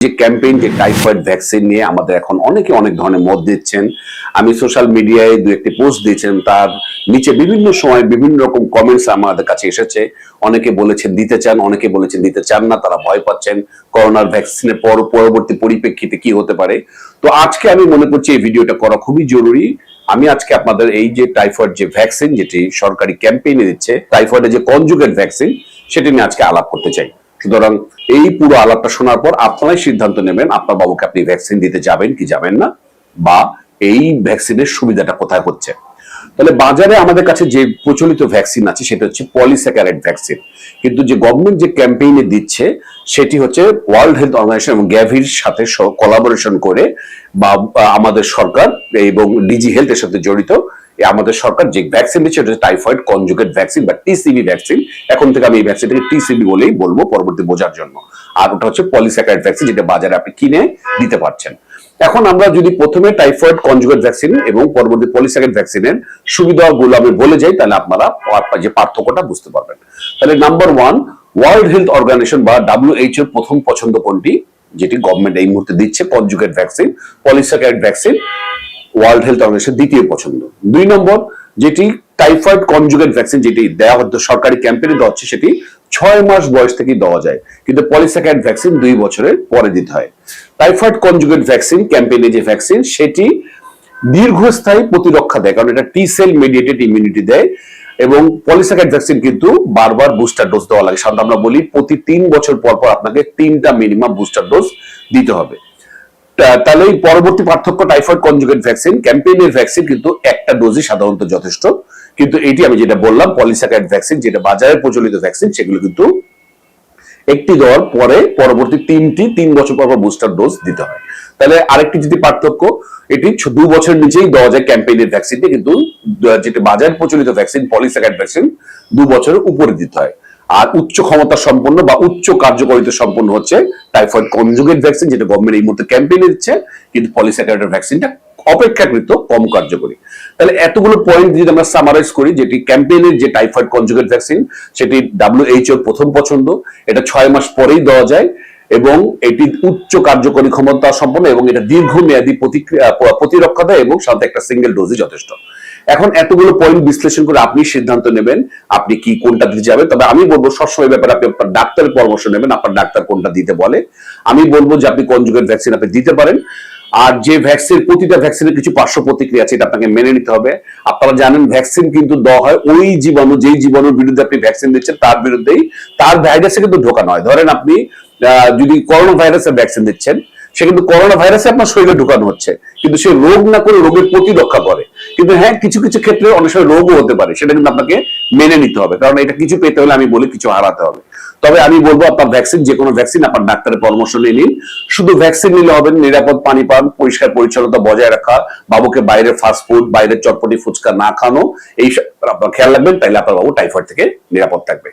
যে ক্যাম্পেইন যে typhoid vaccine নিয়ে আমাদের এখন অনেকে অনেক ধরনের মত দিচ্ছেন। আমি সোশ্যাল মিডিয়ায় দু একটি পোস্ট দিয়েছেন, তার নিচে বিভিন্ন সময় বিভিন্ন রকম কমেন্টস আমাদের কাছে এসেছে। অনেকে বলেছেন দিতে চান, অনেকে বলেছেন দিতে চান না, তারা ভয় পাচ্ছেন করোনার ভ্যাকসিনের পর পরবর্তী পরিপ্রেক্ষিতে কি হতে পারে। তো আজকে আমি মনে করছি এই ভিডিওটা করা খুবই জরুরি। আমি আজকে আপনাদের এই যে টাইফয়েড যে ভ্যাকসিন যেটি সরকারি ক্যাম্পেইনে দিচ্ছে টাইফয়েডের যে কনজুগেট ভ্যাকসিন সেটি নিয়ে আজকে আলাপ করতে চাই। সুতরাং এই পুরো আলাপটা শোনার পর আপনারাই সিদ্ধান্ত নেবেন আপনার বাবুকে আপনি ভ্যাকসিন দিতে যাবেন কি যাবেন না, বা এই ভ্যাকসিনের সুবিধাটা কোথায় হচ্ছে। তাহলে বাজারে আমাদের কাছে যে প্রচলিত ভ্যাকসিন আছে, সেটা হচ্ছে পলিস্যাকারাইড ভ্যাকসিন কিন্তু যে গভর্নমেন্ট যে ক্যাম্পেইনে দিচ্ছে, সেটি হচ্ছে ওয়ার্ল্ড হেলথ অর্গানাইজেশন এবং গ্যাভির সাথে কোলাবোরেশন করে বা আমাদের সরকার এবং ডিজি হেলথের সাথে জড়িত। আমাদের সরকার যে ভ্যাকসিন দিচ্ছে হচ্ছে টাইফয়েড কনজুগেট ভ্যাকসিন বা টিসিবি ভ্যাকসিন এখন থেকে আমি এই ভ্যাকসিনটাকে টিসিবি বলেই বলব পরবর্তী বোঝার জন্য। আর ওটা হচ্ছে পলিস্যাকারাইড ভ্যাকসিন যেটা বাজারে আপনি কিনে দিতে পারছেন। এখন আমরা যদি প্রথমে টাইফয়েড কনজুগেট ভ্যাকসিন এবং পরবর্তী পলিস্যাকারাইড ভ্যাকসিনের সুবিধাগুলো আমি বলে যাই, তাহলে আপনারা যে পার্থক্যটা বুঝতে পারবেন। তাহলে number one World Health Organization বা ডাব্লিউএইচও প্রথম পছন্দ কোনটি? যেটি গভর্নমেন্ট এই মুহূর্তে দিচ্ছে conjugate vaccine polysaccharide vaccine World Health Organization দ্বিতীয় পছন্দ। দুই নম্বর, যেটি টাইফয়েড কনজুগেট ভ্যাকসিন যেটি দেওয়া হতো সরকারি ক্যাম্পেইনে দেওয়া হচ্ছে, সেটি ছয় মাস বয়স থেকে দেওয়া যায়। কিন্তু পলিস্যাকারাইড ভ্যাকসিন দুই বছরের পরে দিতে হয়। টাইফয়েড কনজুগেট ভ্যাকসিন ক্যাম্পেইনে যে ভ্যাকসিন সেটি দীর্ঘস্থায়ী প্রতিরক্ষা দেয়, কারণ এটা টি সেল মেডিয়েটেড ইমিউনিটি দেয় এবং পলিস্যাকারাইড ভ্যাকসিন কিন্তু বারবার বুস্টার ডোজ দেওয়া লাগে। সাধারণত আমরা বলি প্রতি তিন বছর পর পর আপনাকে তিনটা মিনিমাম বুস্টার ডোজ দিতে হবে। তাহলে এই পরবর্তী পার্থক্য টাইফয়েড কনজুগেট ভ্যাকসিন ক্যাম্পেইনের ভ্যাকসিন কিন্তু একটা ডোজই সাধারণত যথেষ্ট। কিন্তু এটি আমি যেটা বললাম পলিস্যাকারাইড ভ্যাকসিন যেটা বাজারে প্রচলিত ভ্যাকসিন সেগুলো কিন্তু একটি দেওয়ার পরে পরবর্তী তিনটি, তিন বছর পর বুস্টার ডোজ দিতে হয়। তাহলে আরেকটি যদি পার্থক্য, এটি দু বছর নিচেই দেওয়া যায় ক্যাম্পেইনের ভ্যাকসিনটি কিন্তু যেটা বাজার প্রচলিত ভ্যাকসিন পলিস্যাকারাইড ভ্যাকসিন দু বছরের উপরে দিতে হয়। আর উচ্চ ক্ষমতা সম্পন্ন বা উচ্চ কার্যকারিতা সম্পন্ন হচ্ছে টাইফয়েড কনজুগেট ভ্যাকসিন যেটা গভর্নমেন্ট এই মুহূর্তে ক্যাম্পেইনে দিচ্ছে, কিন্তু পলিস্যাকারাইড ভ্যাকসিনটা অপেক্ষাকৃত কম কার্যকরী। তাহলে এতগুলো পয়েন্ট যদি আমরা সামারাইজ করি, যেটি ক্যাম্পেইনের যে টাইফয়েড কনজুগেট ভ্যাকসিন সেটি ডাব্লিউএইচও প্রথম পছন্দ, এটা ছয় মাস পরেই দেওয়া যায়, এবং এটি উচ্চ কার্যকরী ক্ষমতা সম্পন্ন, এবং এটা দীর্ঘমেয়াদী প্রতিক্রিয়া, প্রতিরক্ষা দেয়, এবং সাথে একটা সিঙ্গেল ডোজই যথেষ্ট। এখন এতগুলো পয়েন্ট বিশ্লেষণ করে আপনি সিদ্ধান্ত নেবেন, আপনি কি কোনটা দিতে যাবেন। তবে আমি বলব, সবসময় ব্যাপারে আপনি আপনার ডাক্তারের পরামর্শ নেবেন, আপনার ডাক্তার কোনটা দিতে বলে। আমি বলব যে আপনি কনজুগেট ভ্যাকসিন আপনি দিতে পারেন। আর যে ভ্যাকসিন প্রতিটা ভ্যাকসিনের কিছু পার্শ্ব প্রতিক্রিয়া আছে, এটা আপনাকে মেনে নিতে হবে। আপনারা জানেন ভ্যাকসিন কিন্তু দেওয়া হয় ওই জীবাণু, যেই জীবাণুর বিরুদ্ধে আপনি ভ্যাকসিন দিচ্ছেন, তার বিরুদ্ধেই তার ভাইরাসে কিন্তু ঢোকানো হয় ধরেন আপনি যদি করোনা ভাইরাসের ভ্যাকসিন দিচ্ছেন, সে কিন্তু করোনা ভাইরাসে আপনার শরীরে ঢোকানো হচ্ছে। কিন্তু সে রোগ না করে রোগের প্রতিরক্ষা করে। কিন্তু হ্যাঁ কিছু কিছু ক্ষেত্রে অনেক সময় রোগও হতে পারে, সেটা কিন্তু আপনাকে মেনে নিতে হবে। কারণ এটা কিছু পেতে হলে আমি বলি, কিছু হারাতে হবে। তবে আমি বলব, আপনার ভ্যাকসিন যে কোনো ভ্যাকসিন আপনার ডাক্তারের পরামর্শ নিয়ে নিন। শুধু ভ্যাকসিন নিলে হবে নিরাপদ পানি পান, পরিষ্কার পরিচ্ছন্নতা বজায় রাখা, বাবুকে বাইরে ফাস্ট ফুড বাইরের চটপটি ফুচকা না খানো এইসব আপনার খেয়াল রাখবেন, তাইলে আপনার বাবু টাইফয়েড থেকে নিরাপদ থাকবে।